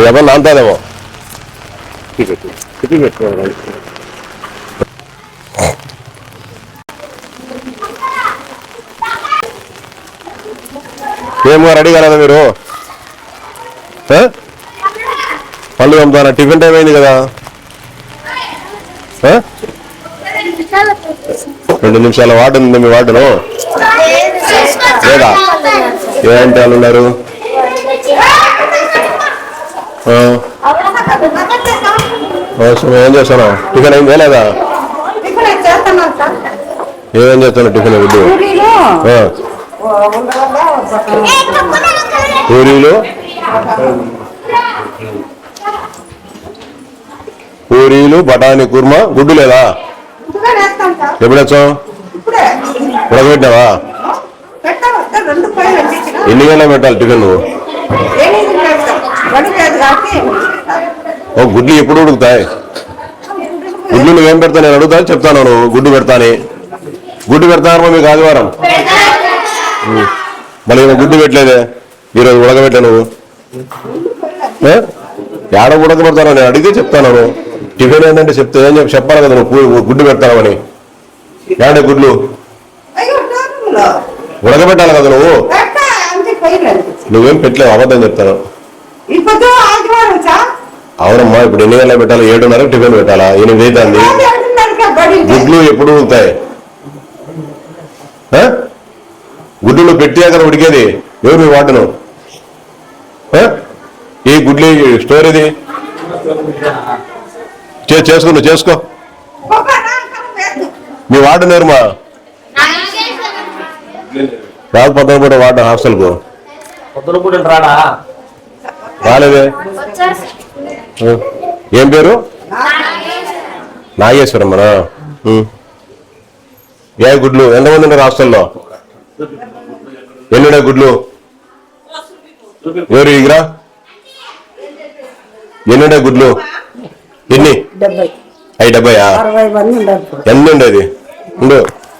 ఎవరు నాంతాదేమో ఏమో రెడీ కాలేదా మీరు? పళ్ళు పంపుతారా టిఫిన్ టైం అయింది కదా? రెండు నిమిషాల వార్డు ఉంది మీ వార్డును లేదా? ఏంటి వాళ్ళు ఉన్నారు ఏం చేస్తాను టిఫిన్ అయిందా లేదా? ఇక్కడ చేస్తున్నాం సార్ ఏమేం చేస్తాను టిఫిన్ గుడ్డు పూరీలు? పూరీలు బఠానీ కుర్మా గుడ్డు లేదా? ఎప్పుడు వచ్చావు? ఇప్పుడే ఉడకబెట్టినావా ఎన్ని గంటలకు పెట్టాలి టిఫిన్ నువ్వు? ఓ గుడ్లు ఎప్పుడు ఉడుకుతాయి? గుడ్లు నువ్వేం పెడతా నేను అడుగుతా చెప్తాను నువ్వు గుడ్డు పెడతాని. గుడ్డు పెడతానమ్మా మీకు ఆదివారం. మళ్ళీ ఏమో గుడ్డు పెట్టలేదే? ఈరోజు ఉడకబెట్టా నువ్వు? ఏడ ఉడకబెడతానో నేను అడిగితే చెప్తాను టిఫిన్ ఏంటంటే చెప్తే ఏం చెప్పి చెప్పాలి కదా నువ్వు గుడ్డు పెడతావని ఏడే గుడ్లు? ఉడకబెట్టాలి కదా నువ్వు? నువ్వేం పెట్టలేవు అబద్ధం చెప్తాను. అవునమ్మా ఇప్పుడు ఎన్ని గంటలకు పెట్టాలి? ఏడున్నర టిఫిన్ పెట్టాలా? ఎనిమిది అవుతుంది. గుడ్లు ఎప్పుడు ఆ? గుడ్లు పెట్టియా కదా ఉడికేది? ఎవరు మీ వాటను? ఈ గుడ్లు స్టోర్ ఇది? చే- చేసుకో. నువ్వు చేసుకో మీ వార్డు నేరుమా రాదు పద్దెనిమిది పూట వార్డు హాస్టల్కు. పొద్దున పూట రాడా? రాలేదే. ఏం పేరు? నాగేశ్వరమ్మనా. ఏ గుడ్లు? ఎంతమంది ఉన్నారు హాస్టల్లో? ఎన్నున్నాయి గుడ్లు? ఎవరు ఇగరా? ఎన్నున్నాయి గుడ్లు? ఎన్ని? డెబ్బై. అవి ఉండరు ఎన్ని ఉండేది? ఉండు.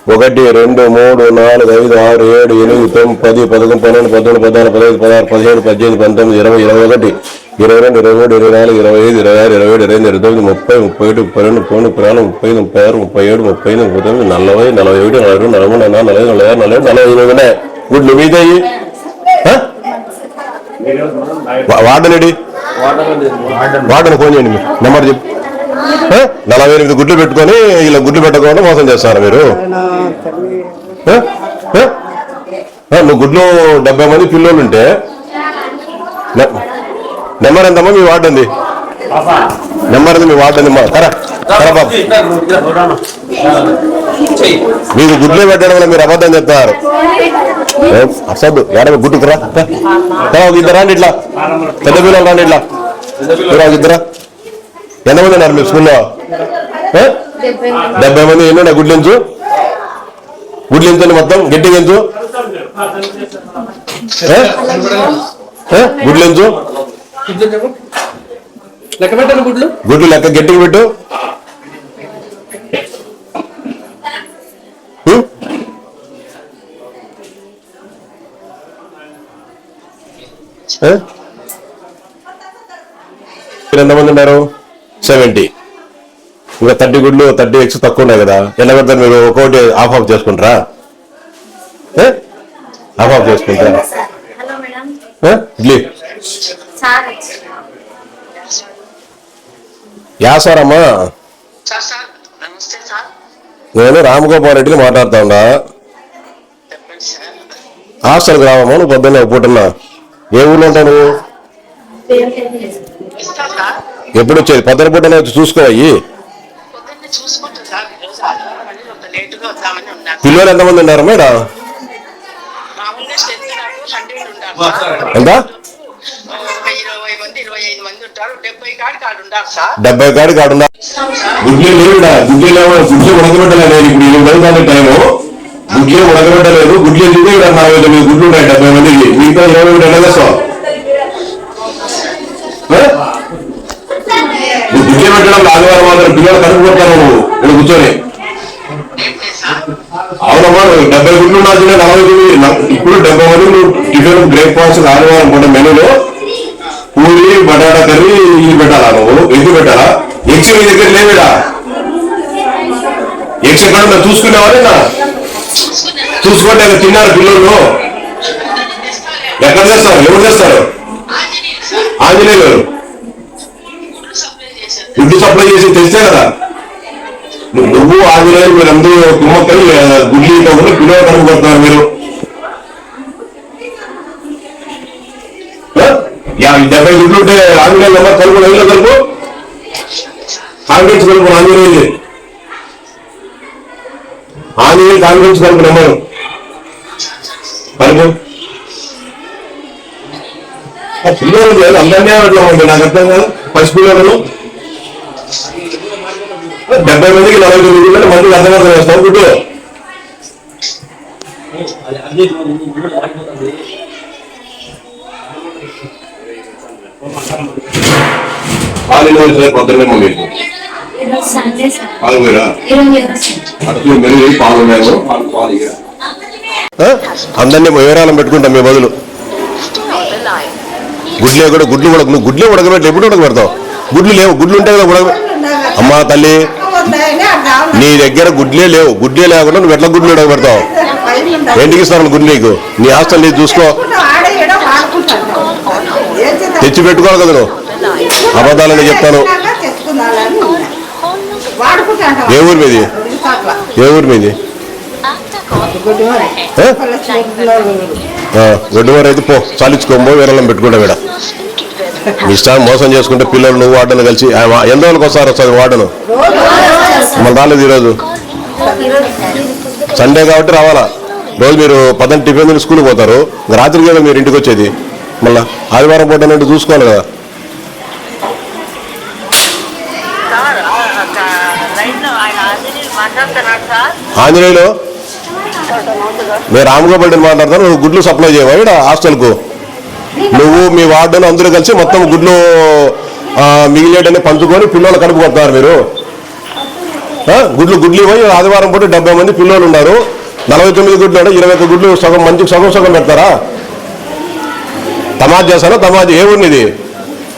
ఒకటి రెండు మూడు నాలుగు ఐదు ఆరు ఏడు ఎనిమిది తొమ్మిది పది పదకొండు పన్నెండు పదమూడు పద్నాలుగు పదహైదు పదహారు పదిహేడు పద్దెనిమిది పంతొమ్మిది ఇరవై ఇరవై ఒకటి ఇరవై రెండు ఇరవై మూడు ఇరవై నాలుగు ఇరవై ఐదు ఇరవై ఆరు ఇరవై ఏడు ఇరవై ఎనిమిది ఇరవై తొమ్మిది ముప్పై ముప్పై ఒకటి ముప్పై రెండు ముప్పై మూడు ముప్పై నాలుగు ముప్పై ఐదు ముప్పై ఆరు ముప్పై ఏడు ముప్పై ఎనిమిది ముప్పై తొమ్మిది నలభై నలభై ఒకటి నలభై రెండు నలభై మూడు నలభై నాలుగు నలభై ఐదు నలభై ఆరు నలభై ఏడు నలభై ఎనిమిది ఉన్నాయి గుడ్లు మీదయ్యి వాడలేడి వాడని ఫోన్ చేయండి మీరు నెంబర్ చెప్పు ఆ? నలభై ఎనిమిది గుడ్లు పెట్టుకొని ఇలా గుడ్లు పెట్టకుండా మోసం చేస్తారా మీరు? నువ్వు గుడ్లు డెబ్బై మంది పిల్లలు ఉంటే నెంబర్ ఎంతమ్మా మీ వార్డు ఉంది? నెంబర్ ఎంత మీ వార్డు ఉంది? కరా కరా బాబు. మీకు గుడ్లు పెట్టడం వల్ల మీరు అబద్ధం చెప్తారు అసలు ఏడవ గుడ్డుకురా ఇద్దరు ఇట్లా. పెద్ద పిల్లలు రాండి ఇట్లా. ఇద్దరా ఎంతమంది ఉన్నారు మీరు స్కూల్లో? డెబ్బై మంది ఎన్ని గుడ్లించు గుడ్లు మొత్తం గట్టిగా ఎంచు. ఆ? గుడ్లు లెక్క పెట్టాను గుడ్లు గుడ్లు లెక్క గట్టిగా పెట్టు. ఎంతమంది ఉన్నారు? సెవెంటీ. ఇంకా థర్టీ గుడ్లు థర్టీ ఎక్స్ తక్కువ ఉన్నాయి కదా. ఎలా పెడతారు మీరు ఒక్కొక్కటి ఆఫ్ ఆఫ్ చేసుకుంటారా? ఆఫ్ ఆఫ్ చేసుకుంటారా? Hello madam. ఆ? ఇడ్లీ. సార్ యా సార్ అమ్మా. Sir sir. నమస్తే సార్. నేను రామగోపాల్ రెడ్డిని మాట్లాడుతా ఉన్నా హాస్టల్కి రావమ్మా నువ్వు పొద్దున్న ఒక పూటన్నా. ఏ ఊర్లో ఉంటావు నువ్వు? ఎప్పుడు వచ్చేది? పొద్దున పూటనే వచ్చి చూసుకోవయ్యి ఉన్నాను పిల్లలు ఎంతమంది ఉన్నారు మేడం? ఎంత? మంది మంది డెబ్బై కాడి కాడు గుడ్లు లేవుడా గుడ్లు లేవు గుడ్లు ఉడకబెట్టలేదు ఇప్పుడు ఇరవై మంది టైము. గుడ్లు ఉడకబెట్టలేదు. గుడ్లు ఎందుకు ఇక్కడ నలభై తొమ్మిది గుడ్లు ఉన్నాయి. డెబ్బై మందికి. మిగతా ఇరవై ఒకటి ఎలా చేస్తావు ఆదివారం మాత్రం పిల్లలు కడుపు కొడతాను నువ్వు. ఇక్కడ కూర్చొని. అవునమ్మా నువ్వు డెబ్బై గుడ్లు ఉండాల్సిన నలభై తొమ్మిది ఇప్పుడు డెబ్బై మంది నువ్వు టిఫిన్ బ్రేక్ఫాస్ట్ ఆదివారం పూట మెనూలో పూరి బటాటా కర్రీ ఇది పెట్టాలా నువ్వు? ఎందుకు పెట్టాలా? ఎక్స్ మీ దగ్గర లేవిడా ఎక్స్ ఎక్కడ ఉందో? నిన్న చూసుకోండి తిన్నారు పిల్లలు. ఎక్కడ చేస్తారు? ఎవరు చేస్తారు? ఆంజనేయ గారు. ఇప్పుడు సప్లై ఫుడ్ సప్లై చేసి తెలిసే కదా. నువ్వు ఆంజనేయులు మీరందరూ కుమ్మక్కలు గుడ్లు ఇవ్వకుండా పిల్లలు కనుక్కుంటున్నారు మీరు. డెబ్బై గుడ్లు ఉంటే ఆంజనేయులు ఎవరు కలుపు ఎవరు కలుపు? కాంగ్రెస్ కలుపు ఆంజనేయులు. ఆంజనేయులు కాంగ్రెస్ కలుపు నెంబరు. కలుపు పిల్లలు లేదు అందరినీ అట్లా ఉంది నాకు అర్థం కాదు. పసి పిల్లలను డెబ్బై మందికి నలభై తొమ్మిది పిల్లలు మందికి అర్థమర్థం చేస్తాం గుడ్డు పొద్దున్నే మీకు పాలు పోయిరా మెరుగు పాలు అందరినీ వివరాలను పెట్టుకుంటాం మీ బదులు. గుడ్లే కూడా గుడ్లు ఉడక నువ్వు గుడ్లే ఉడకబెట్టి ఎప్పుడు ఉడకబెడతావు? గుడ్లు లేవు గుడ్లు ఉంటే కదా ఉడక అమ్మా తల్లి. నీ దగ్గర గుడ్లే లేవు. గుడ్లే లేకుండా నువ్వు ఎట్లా గుడ్లు ఉడకబెడతావు. ఏంటికి ఇస్తాను గుడ్లు నీకు? నీ ఆస్తులు నీకు చూసుకో? తెచ్చి పెట్టుకోవాలి కదా నువ్వు. అబద్ధాలని చెప్తాను. ఏ ఊరు మీది? ఏ ఊరు మీది ఏ? వాళ్ళ చూపులోళ్ళు. ఆ, గొడ్డువారు అయితే పో. చాలించుకోమో వీరలం పెట్టుకుంటా వీడ. మీ ఇష్టాన్ని మోసం చేసుకుంటే పిల్లలు నువ్వు వాడను కలిసి ఆ, వా- ఎన్ని రోజులకు ఒకసారి వస్తుంది వాడను మన రాలేదు ఈరోజు. సండే కాబట్టి రావాలా? రోజు మీరు పదండి టిఫిన్ తిని స్కూల్కి పోతారు. ఇంక రాత్రికి కదా మీరు ఇంటికి వచ్చేది. మళ్ళా ఆదివారం పూట అంటే చూసుకోవాలి కదా. ఆంజనేయులు? నేను రామగోపాల్ రెడ్డిని మాట్లాడతాను. నువ్వు గుడ్లు సప్లై చేయవా? ఇక్కడ హాస్టల్కు. నువ్వు మీ వార్డును అందరూ కలిసి మొత్తం గుడ్లు మిగిలేటని పంచుకొని పిల్లలు కడుపు కొడతారు మీరు. గుడ్లు గుడ్లు పోయి ఆదివారం పూట డెబ్బై మంది పిల్లలు ఉన్నారు. నలభై తొమ్మిది గుడ్లు అంటే ఇరవై ఒక్క గుడ్లు సగం మంచికి సగం సగం పెడతారా? తమాజ్ చేస్తారా? తమాజ్ ఏ ఊరినిది?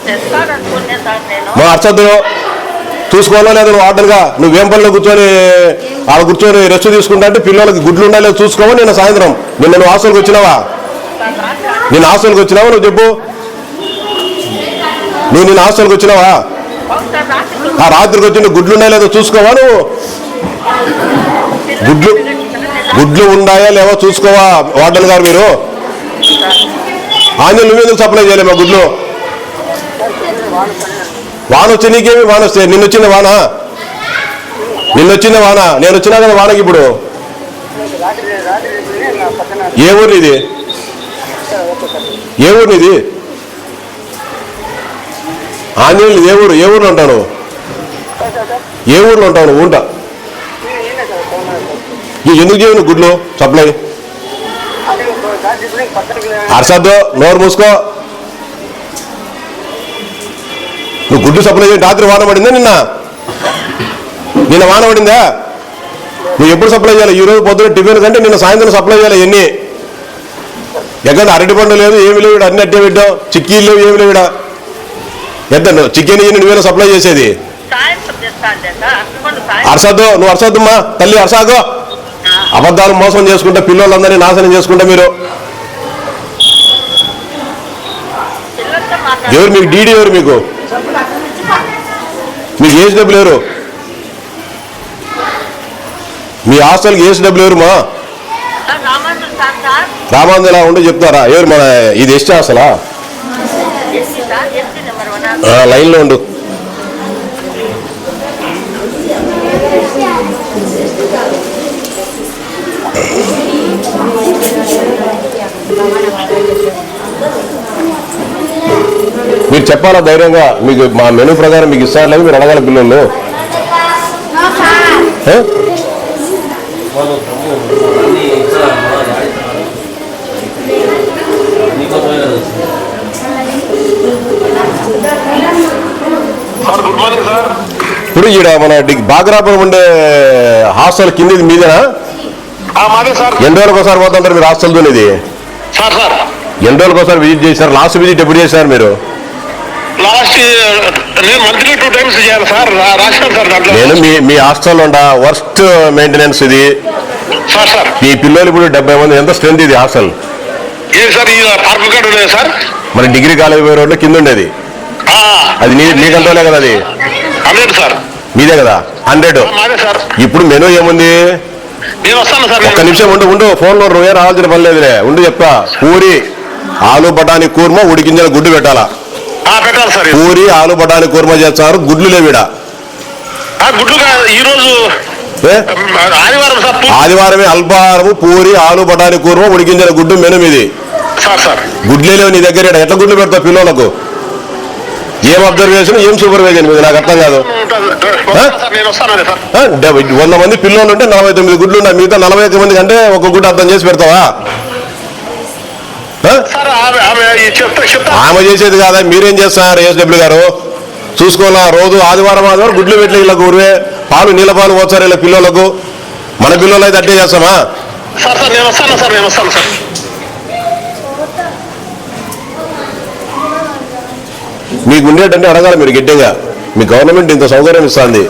తెస్తాడనుకునే సార్ నేను. మా అర్చద్దు చూసుకోవాలా లేదా నువ్వు ఆర్డర్గా నువ్వేం పనిలో కూర్చొని ఆడ కూర్చొని రెస్ట్ తీసుకుంటా అంటే పిల్లలకి గుడ్లు ఉండాలి లేదో చూసుకోవా నిన్న సాయంత్రం. నిన్న నువ్వు హాస్టల్కి వచ్చినావా? నేను హాస్టల్కి వచ్చినావా నువ్వు చెప్పు. నువ్వు నిన్న హాస్టల్కి వచ్చినావా? ఆ రాత్రికి వచ్చి నువ్వు గుడ్లు ఉన్నాయా లేదో చూసుకోవా నువ్వు? గుడ్లు గుడ్లు ఉన్నాయా లేవో చూసుకోవా వార్డన్ గారు మీరు? ఆంజల్ నువ్వెందుకు సప్లై చేయలేమా గుడ్లు? వాన వచ్చి నీకేమి వాన వస్తే నిన్న వచ్చింది వాన నిన్న వచ్చింది వాన నేను వచ్చినా కదా వానకి ఇప్పుడు. ఏ ఊరు ఇది ఏ ఊరు ఇది ఆంజనేయులు ఏ ఊరు? ఏ ఊర్లో ఉంటాను ఏ ఊర్లో ఉంటావు నువ్వు? ఉంటా ఈ ఎందుకు చేయను గుడ్లు? సప్లై. అర్సద్దు నోరు మూసుకో. నువ్వు గుడ్డు సప్లై చేసి రాత్రి వాన పడిందా నిన్న? నిన్న వాన పడిందా? నువ్వు ఎప్పుడు సప్లై చేయాలి? ఈ రోజు పొద్దున టిఫిన్ కంటే నిన్న సాయంత్రం సప్లై చేయాలి ఎన్ని? ఎక్కడ అరటి పండు లేదు ఏమి లేవు అన్ని అట్టే పెట్టావు. చిక్కీలు లేవు ఏమి లేవు ఎంత చికెన్ నువ్వేనా సప్లై చేసేది? అరసద్దు నువ్వు అరసద్దుమ్మా తల్లి అరసాదు అబద్ధాలు మోసం చేసుకుంటే పిల్లలందరినీ నాశనం చేసుకుంటే మీరు. ఎవరు మీకు డీడీ ఎవరు మీకు? మీకు ఏజ్ డబ్బులు ఎవరు? మీ హాస్టల్కి ఏజ్ డబ్బులు ఎవరు మా? సార్ రామాంజన్ సార్ సార్ రామాంజలా ఉండి చెప్తారా? ఎవరు మన ఇది ఎస్టీ హాస్టలా? లైన్లో ఉండు మీరు చెప్పాలా ధైర్యంగా? మీకు మా మెనూ ప్రకారం మీకు ఇస్తారు మీరు అడగాల పిల్లలు. ఇప్పుడు ఈడ మన బాగ్రాపురం ఉండే హాస్టల్ కింది మీదేనా? మాదే సార్. ఎన్ని రోజులకు ఒకసారి పోతుంటారు మీరు సార్ సార్. ఎన్ని రోజులకు ఒకసారి విజిట్ చేశారు? లాస్ట్ విజిట్ ఎప్పుడు చేశారు మీరు? లాస్ట్ నేను మంత్లీ టూ టైమ్స్ చేయాలి సార్. సార్ దాంట్లో. నేను మీ మీ హాస్టల్లో ఉండా వర్స్ట్ మెయింటెనెన్స్ ఇది. Sir sir. మీ పిల్లలు ఇప్పుడు డెబ్బై మంది ఎంత స్ట్రెంత్ ఇది హాస్టల్? సార్ ఈ పార్క్ కార్డు లేదు సార్? మరి డిగ్రీ కాలేజ్ పోయే రోడ్లో కింద ఉండేది. అది నీ నీ కంట్రోలే కదా అది. Hundred sir. మీదే కదా హండ్రెడ్. మాదే సార్. ఇప్పుడు మెనూ ఏముంది? నేను వస్తాను సార్ ఒక్క నిమిషం ఉండు ఉండు. ఫోన్లో నువ్వే రావాల్సిన పని లేదులే. ఉండు చెప్తా. పూరి ఆలు బఠానీ కూర్మ ఉడికించిన గుడ్డు పెట్టాలా? పూరి ఆలు బఠానీ కూర్మ చేస్తారు. గుడ్లు లేవిడ ఆ, గుడ్లుగా ఈ రోజు ఏ? ఆదివారం సార్ పూ- ఆదివారమే అల్పాహారము పూరి ఆలు బఠానీ కూర్మ ఉడికించిన గుడ్డు మెను సార్ గుడ్లే లేవు నీ దగ్గర. ఎట్లా గుడ్లు పెడతావు పిల్లలకు ఏం అబ్జర్వేషన్ ఏం సూపర్వైజన్ మీది నాకు అర్థం కాదు. వంద మంది పిల్లలు ఉంటే నలభై తొమ్మిది గుడ్లు ఉన్నాయి. మిగతా నలభై మంది కంటే ఒక గుడ్డు అర్థం చేసి పెడతావా? ఆమె చేసేది కాదా? మీరేం చేస్తున్నారు ఏఎస్డబ్ల్యూ గారు? చూసుకోవాలా? రోజు ఆదివారం ఆదివారం గుడ్లు పెట్టి వీళ్ళకు ఊరివే పాలు నీళ్ళ పాలు పోతారు వీళ్ళ పిల్లలకు. మన పిల్లలు అయితే అట్టే చేస్తామా? మీకు ఉండేటంటే అడగాలి మీరు గట్టిగా. మీ గవర్నమెంట్ ఇంత సౌకర్యం ఇస్తుంది.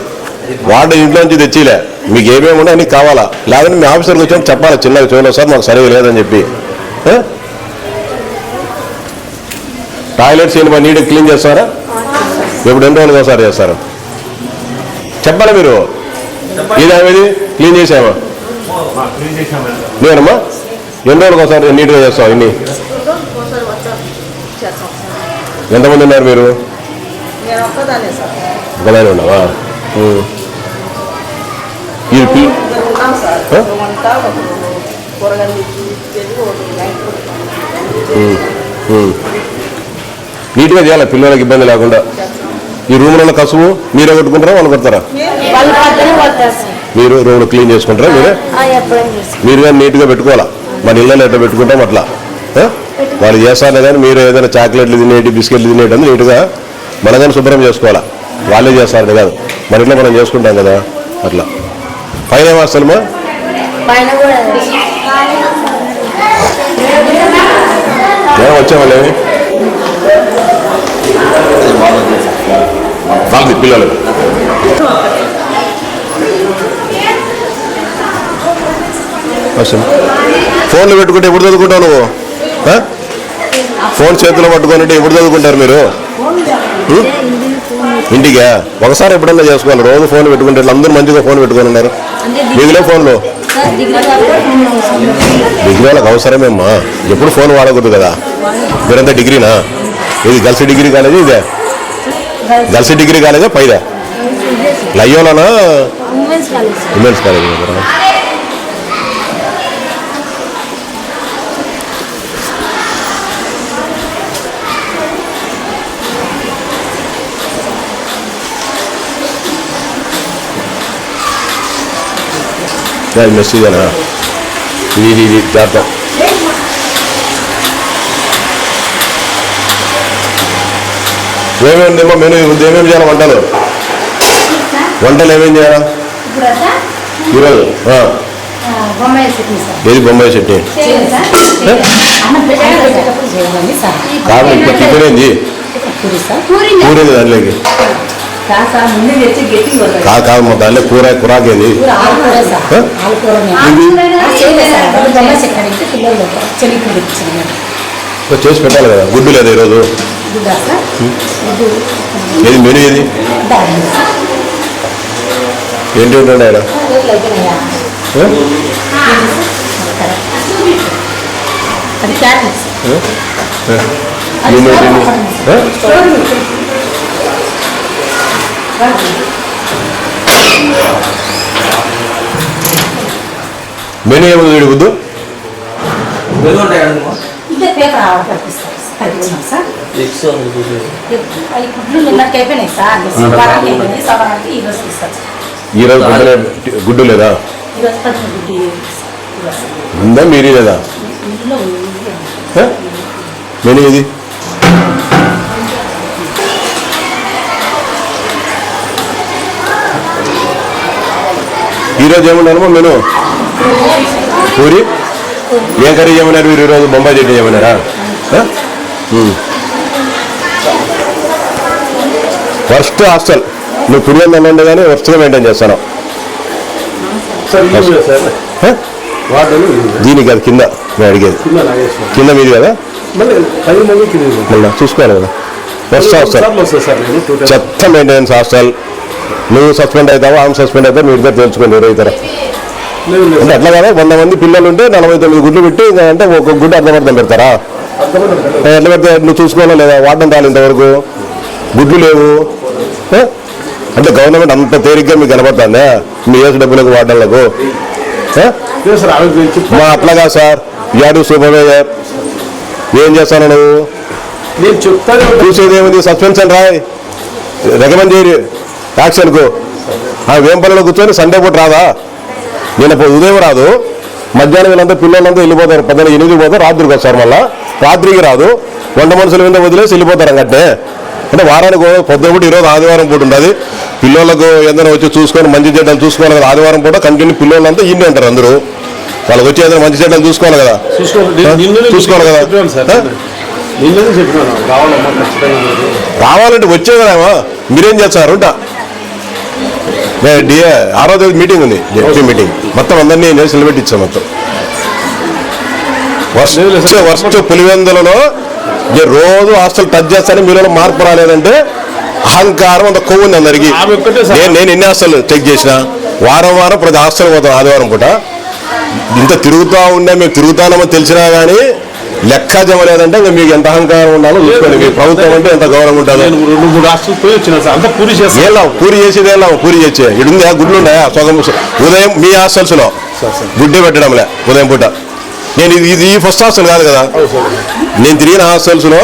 వాడు ఇంట్లో నుంచి తెచ్చిలే. మీకు ఏమేమి ఉన్నాయి అన్ని కావాలా? లేదంటే మీ ఆఫీసర్కి వచ్చి చెప్పాలి? చిన్నగా చూడలేదు సార్ మాకు సరిగా లేదని చెప్పి? టాయిలెట్స్ ఏంటి మరి నీట్గా క్లీన్ చేస్తారా? ఎప్పుడు ఎన్ని రోజులు ఒకసారి చేస్తారు? చెప్పాలి మీరు. ఇదేమిది క్లీన్ చేసామా నేనమ్మా? ఎన్ని రోజులకు ఒకసారి నీట్గా చేస్తాం ఇన్ని? ఎంతమంది ఉన్నారు మీరు? ఒకదాని ఉన్నావా? ఉం. ఈ కూరగాయలు తెచ్చి ఒకరు నైట్ ఉం. ఉం. నీట్గా చేయాలి పిల్లలకి ఇబ్బంది లేకుండా. ఈ రూమ్లలో కసువు మీరే కొట్టుకుంటారా వాళ్ళు కొడతారా? మీరు రూమ్లో క్లీన్ చేసుకుంటారా మీరే? మీరు కానీ నీట్గా పెట్టుకోవాలా? మన ఇళ్ళలో ఎట్లా పెట్టుకుంటాం అట్లా? వాళ్ళు చేస్తారే కానీ మీరు ఏదైనా చాక్లెట్లు తినేటి బిస్కెట్లు తినేటి అని నీట్గా మనం కానీ శుభ్రం చేసుకోవాలా? వాళ్ళే చేస్తారని కాదు. మన ఇంట్లో మనం చేసుకుంటాం కదా అట్లా. పైన ఏమేస్తామా పైన కూడా ఏం వచ్చామా ఏమి వాళ్ళది పిల్లలు. ఫోన్లు పెట్టుకుంటే ఎప్పుడు చదువుకుంటావు నువ్వు? ఫోన్ చేతిలో పట్టుకుంటే ఎప్పుడు చదువుకుంటారు మీరు? ఇంటికా? ఒకసారి ఎప్పుడన్నా చేసుకోవాలి. రోజు ఫోన్ పెట్టుకుంటే అందరూ మంచిగా ఫోన్ పెట్టుకొని ఉన్నారు. మిగిలే ఫోన్లు? డిగ్రీ వాళ్ళకి అవసరమేమ్మా ఎప్పుడు ఫోన్ వాడకూడదు కదా. మీరంతా డిగ్రీనా? ఇది గర్ల్స్ డిగ్రీ కాలేజీ ఇదే? గర్ల్స్ డిగ్రీ కాలేజా పైదా లయ్యోలోనా women's college sir women's college దగ్గర మెస్సేజేనా ఇది ఇది ఇది ఏమేమి ఏమో మెను ఉంది? ఏమేమి చేయాలి వంటలు? వంటలు ఏమేమి చేయాలా? ఇప్పుడు ఈరోజు ఏది బొంబాయి చట్నీ? కాదు ఇప్పుడు టిఫిన్ ఏంది పూరి దాంట్లోకి. కాదు కాదు మా దాంట్లో కూర కూరాకేది? చేసి పెట్టాలి కదా. గుడ్డు లేదు ఈరోజు? ఏది మెను ఏది? ఏంటి ఉంటుండే ఆయన? మెను ఏంటి? ఆ? మెను ఏముంది వీడి వద్దు ఉంటాయి అడుగు ఇదే పేపర్ సార్? ఎక్స్ ఉంది చూసేసి అవి గుడ్లు నిన్నటికి అయిపోయినాయి సార్. వారానికి అయిపోయింది సవారానికి ఈ రోజు ఈ గుడ్డు లేదా? గుడ్డు. ఉందా మీరే లేదా? ఇందులో ఉంది. ఆ? మెను ఏది? ఈరోజు ఏమన్నారమ్మా మెను? పూరి? ఏం కర్రీ చేయమన్నారు మీరు ఈరోజు? బొంబాయి చట్నీ చేయమన్నారా ఆ? ఉమ్. First hostel. నువ్వు పుడియంలో ఉండే కానీ వరుసగా మెయింటైన్ చేస్తాను. దీనికి అది కింద నేను అడిగేది. కింద కింద మీది కదా? మళ్ళీ కింద చూసుకోవాలి కదా. First hostel. చెత్త మెయింటెనెన్స్ హాస్టల్. నువ్వు సస్పెండ్ అవుతావా ఆమె సస్పెండ్ అవుతావు మీ ఇద్దరు తెలుసుకొని ఎవరైతారా అంటే అట్లా కదా? వంద మంది పిల్లలు ఉంటే నలభై తొమ్మిది గుడ్లు పెట్టి అంటే ఒక గుడ్డు అర్థమర్థం పెడతారా? కదా. ఎట్లా పెడితే నువ్వు చూసుకోవాలా లేదా? వాడడం రాలి ఇంతవరకు? గుడ్లు లేవు? అంటే గవర్నమెంట్ అంత తేలిగ్గా మీకు కనబడుతుందా? మీ ఏసు డబ్బులకు గురించి మా అట్లా కాదు సార్. యాడు సూపర్వైజర్ ఏం చేస్తాను నువ్వు? నేను చెప్తానే ఉంటాను. చూసేది ఏముంది సస్పెన్షన్ రాయ్. రికమెండ్ చేయరు. యాక్షన్కు ఆ వేంపల్లిలో కూర్చొని సండే పూట రాదా? నేను ఉదయం రాదు. మధ్యాహ్నం వీళ్ళంతా పిల్లలంతా వెళ్ళిపోతారు. పద్దెనిమిది ఎనిమిది పోతారు. రాత్రికి వస్తారు మళ్ళా. రాత్రికి రాదు. వంట మనుషుల మీద వదిలేసి వెళ్ళిపోతారు అంగట్టే అంటే వారానికి పొద్దున పూట ఈరోజు ఆదివారం పూట ఉంటుంది. పిల్లలకు ఏదైనా వచ్చి చూసుకొని మంచి చెడ్డలు చూసుకోవాలి కదా ఆదివారం పూట కంటిన్యూ పిల్లలంతా ఇన్ని అంటారు అందరూ. వాళ్ళకి వచ్చి ఏదైనా మంచి చెడ్డలు చూసుకోవాలి కదా. చూసుకోవాలి. కదా. రావాలంటే వచ్చే కదేమో మీరేం చేస్తారు ఉంటా. డిఏ ఆరో తేదీ మీటింగ్ ఉంది. ZP meeting. మొత్తం అందరినీ నేను సెలబ్రేట్ ఇచ్చాను మొత్తం. వర్ష వర్ష పులివెందులలో రోజు హాస్టల్ టచ్ చేస్తాను మీలో మార్పు రాలేదంటే అహంకారం అంత కొవ్వు ఉంది అందరికి. నేను నేను ఎన్ని హాస్టల్ చెక్ చేసిన వారం వారం ప్రతి హాస్టల్ పోతాం ఆదివారం పూట. ఇంత తిరుగుతా ఉండే మేము తిరుగుతామో తెలిసినా కానీ లెక్క జమ లేదంటే ఇంకా మీకు ఎంత అహంకారం ఉండాలో చూసుకోండి. మీ ప్రభుత్వం అంటే ఎంత గౌరవం ఉంటుందో రెండు మూడు రాష్ట్రాలు పోయి అంతా పూరి చేసేది లావు? పూరి చేసే. ఇడుందా గుడ్లు ఉన్నాయా? సగం ఉదయం మీ హాస్టల్స్లో గుడ్డే పెట్టడంలే ఉదయం పూట. నేను ఇది ఫస్ట్ హాస్టల్ కాదు కదా. నేను తిరిగిన హాస్టల్స్లో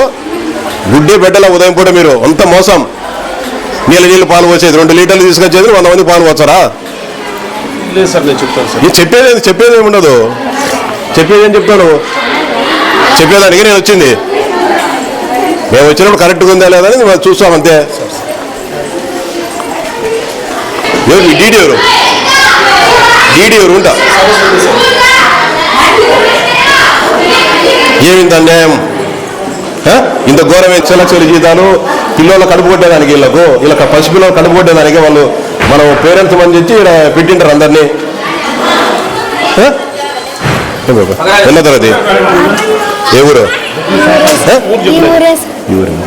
గుడ్డే పెట్టలే ఉదయం పూట మీరు అంత మోసం. నీళ్ళ నీళ్ళు పాలు పోసేది. రెండు లీటర్లు తీసుకొచ్చేది వంద మంది పాలు పోతారా లేదు సార్ నేను చెప్తాను సార్. చెప్పేది చెప్పేది ఏమి ఉండదు. చెప్పేది ఏం చెప్తాను చెప్పేదానికి నేను వచ్చింది. మేము వచ్చినప్పుడు కరెక్ట్గా ఉందా లేదా అని చూస్తాం అంతే. ఎవరు? డీడీ ఎవరు? డీడీ ఎవరు ఉంటా? ఏమింత అన్యాయం? ఇంత ఘోరమైన చిన్న జీతాలు పిల్లల కడుపు కొట్టేదానికి వీళ్ళకు వీళ్ళ పసి పిల్లలు కడుపు కొట్టేదానికి వాళ్ళు మనం పేరెంట్స్ మంది చెప్పి ఇక్కడ పెట్టింటారు అందరినీ? ఎన్నో తరగతి? ఏ ఊరు?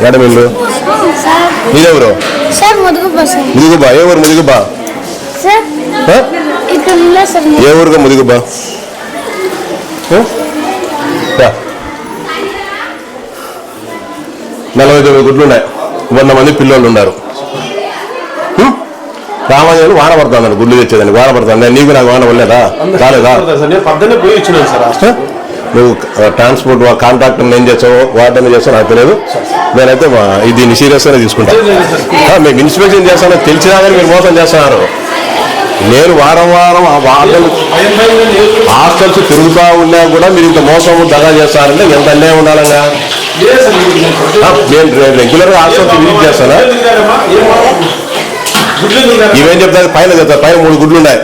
ఏడమిల్లు మీరెవరు ముదుగుబా ఏ ఊరు ముదుగుబా ఏ ఊరుగా ముదుగుబా ఆ? రా. నలభై తొమ్మిది గుడ్లు ఉన్నాయి. వంద మంది పిల్లలు ఉన్నారు? రామాజీలు వాన పడుతున్నాడు గుడ్లు తెచ్చేదాన్ని వాన పడుతుంది? నీకు నాకు వాన పడలేదా? రాలేదా? హాస్టల్ నువ్వు ట్రాన్స్పోర్ట్ కాంట్రాక్టర్ ఏం చేస్తావో వాటిని చేస్తావు నాకు తెలియదు. నేనైతే దీన్ని సీరియస్గానే తీసుకుంటా. ఆ, మీకు ఇన్స్పెక్షన్ చేస్తానో తెలిసినా కానీ మీరు మోసం చేస్తున్నారు. నేను వారం వారం లేదు హాస్టల్స్ తిరుగుతూ ఉన్నా కూడా మీరు ఇంత మోసం దగా చేస్తారంటే ఎంత అన్యాయం సార్ నేను ఆ, నేను రెగ్యులర్గా హాస్టల్స్ విజిట్ చేస్తానా? ఇవేం చెప్తాది పైన చెప్తారు. పైన మూడు గుడ్లు ఉన్నాయి.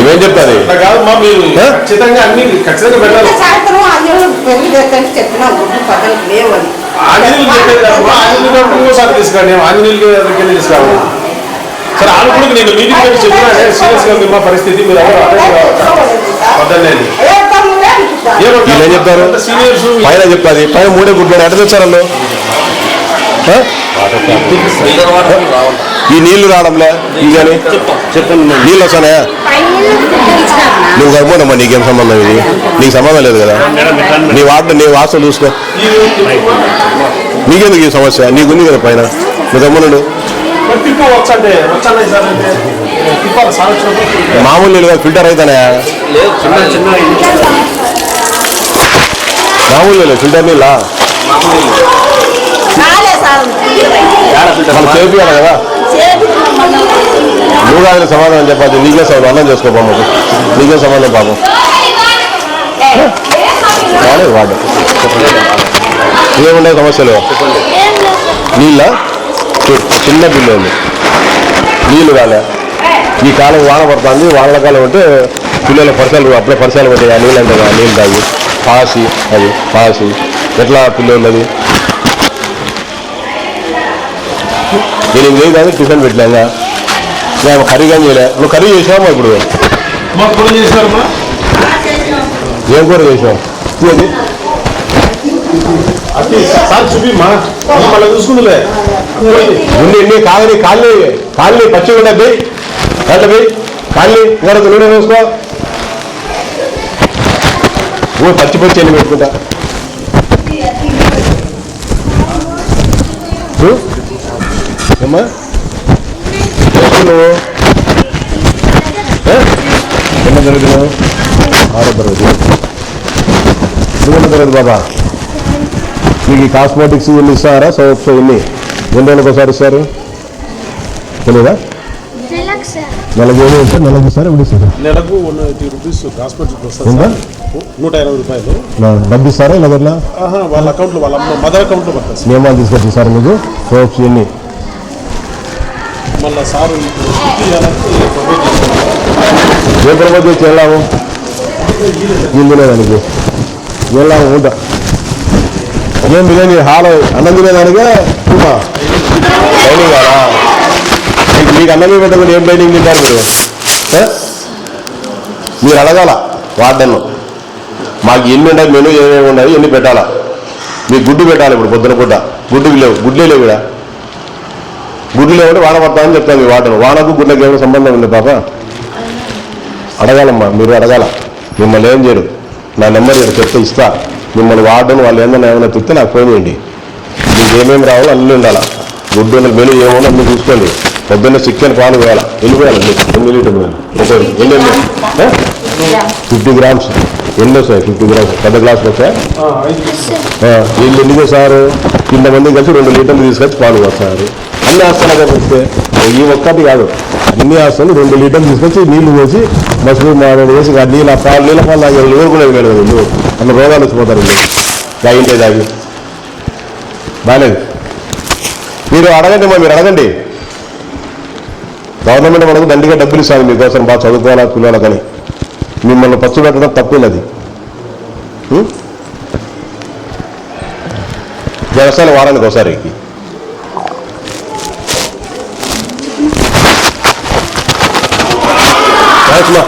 ఇవేం తీసుకురావాలి. సరే కూడా నేను మీటింగ్ పెట్టి చెప్పినా సీరియస్గా ఉంది మా పరిస్థితి. మీరు ఎవరు కావాలి వీళ్ళు ఏం చెప్తారు? పైన చెప్తాది. పైన మూడే గుడ్లు. ఎట్ట తెచ్చారు వాళ్ళు? ఈ నీళ్ళు రావడంలే. చెప్పండి నీళ్ళు వస్తాయా నువ్వు కనుకోనమ్మా నీకేం సంబంధం ఇది? నీకు సంబంధం లేదు కదా? నీ వార్డు నీ వాస్తు చూసుకో. నీకెందుకు ఈ సమస్య? నీకుంది కదా పైన. నువ్వు వచ్చినప్పుడు. మామూలు నీళ్ళు కాదు, ఫిల్టర్ అవుతానే లేదు చిన్న చిన్న మామూలు ఫిల్టర్ నీళ్ళ? మనం చేపియాలి కదా నువ్వు కాదు? సమాధానం. చెప్పాలి. నీకే సమాధానం అన్నం చేసుకో పాపం నీకే సమాధానం పాపం. రాలేదు వాడు. ఏముండే సమస్యలు? నీళ్ళ? చిన్న బిల్లు ఉంది. నీళ్ళు రాలే. ఈ కాలం వాన పడుతుంది వానల కాలం అంటే పిల్లల పరిసరాలు అప్పుడే పరిసరాలు పట్టాయి ఆ నీళ్ళు అంటే నీళ్ళు తాగి పాసి అది పాసి ఎట్లా పిల్లలు అది ఎనిమిది వేలు కాదు టిఫిన్ పెట్టలేంగా మేము కర్రీ కానీ చేయలే. నువ్వు కర్రీ చేసావమ్మా ఇప్పుడు? ఏం కూర చేసావు ఇది ఉండి ఎన్ని కాదని కాళ్ళని కాళ్ళని పచ్చి ఉండద్ది. పోయి కాళ్ళని ఇంకా నూనె వేసుకో ఓ పచ్చి పచ్చి ఎన్ని పెట్టుకుంటా. ఏమ్మా? నువ్వు? ఎన్న తరగతి ఆరో తరగతి. నువ్వు తరగతి బాబా? మీకు ఈ కాస్మెటిక్స్ ఇవన్నీ ఇస్తారా? సోప్స్ ఇవన్నీ ఎన్ని రోజులకు ఒకసారి ఇస్తారు? తెలియదా నెలకు ఏమి ఇస్తారు నెలకు ఇస్తారు ఎప్పుడు ఇస్తారు నెలకు వన్ ఎయిటీ రూపీస్ హాస్పిటల్కి వస్తుంది? సార్. నూట ఇరవై రూపాయలు. డబ్బు ఇస్తారా ఇలా వాళ్ళ అకౌంట్లో వాళ్ళ అమ్మ మదర్ అకౌంట్లో పడుతుంది సార్. నియమాలు తీసుకొచ్చి ఇస్తారు మీకు. సోప్స్ ఇవన్నీ మళ్ళీ సార్ ఏ ప్రమోట్ చేసి వెళ్ళాము ఏం తినేదానికి వెళ్ళాము ఉంటా ఏం బిర్యానీ హాల్ అన్నం తినేదానికే కాదా మీకు మీకు అన్నమే పెట్టకుండా ఏం ట్రైనింగ్ తింటారు మీరు? మీరు అడగాల వార్డెన్ను. మాకు ఎన్ని ఉన్నాయి మెను ఏమేమి ఉన్నాయి ఎన్ని పెట్టాలా? మీకు గుడ్డు పెట్టాలి ఇప్పుడు పొద్దున పూట. గుడ్డుకి లేవు గుడ్లే లేవు ఇక్కడ. గుడ్లు లేవంటే వాన పడతామని చెప్తాను మీ వాటను వానకు గుడ్లకి ఏమైనా సంబంధం ఉంది పాప? అడగాలమ్మా మీరు అడగాల. మిమ్మల్ని ఏం చేయరు నా నెంబర్ ఇక్కడ చెప్తే ఇస్తా. మిమ్మల్ని వాడడం వాళ్ళు ఏమన్నా ఏమైనా తిప్పితే నాకు ఫోన్ చేయండి. మీకు ఏమేమి రావాలో అన్నీ ఉండాలా. గుడ్డు మెను ఏమో అన్నీ చూసుకోండి. పొద్దున్న చికెన్ పాలు వేయాలి? ఎన్ని వేయాలి ఎన్ని లీటర్లు వేయాలి? ఒక ఎన్ని ఎన్ని? Fifty grams. ఎన్ని వస్తాయి ఫిఫ్టీ గ్రామ్స్? పెద్ద గ్లాసులు వచ్చాయి వీళ్ళు ఎన్ని చేశారు కింద మంది కలిసి రెండు లీటర్లు తీసుకొచ్చి పాలు వస్తారు అన్ని హాస్టల్ వస్తే? ఈ ఒక్కటి కాదు. అన్ని హాస్టల్ రెండు లీటర్లు తీసుకొచ్చి నీళ్ళు పోసి మసలు మాడలు వేసి ఆ నీళ్ళ పాలు నీళ్ళ పాలు తాగే వాళ్ళు ఎవరు కూడా లేదు వీళ్ళు అన్న రోగాలు వచ్చిపోతారు వీళ్ళు తాగింటే తాగి. బాగాలేదు. మీరు అడగండి మా మీరు అడగండి. గవర్నమెంట్ మనకు దండిగా డబ్బులు ఇస్తాను మీకోసం బాగా చదువుకోవాలా పిల్లలకని మిమ్మల్ని పచ్చు పెట్టడం తప్పేది వ్యవసాయం వారానికి ఒకసారి. థ్యాంక్స్ మా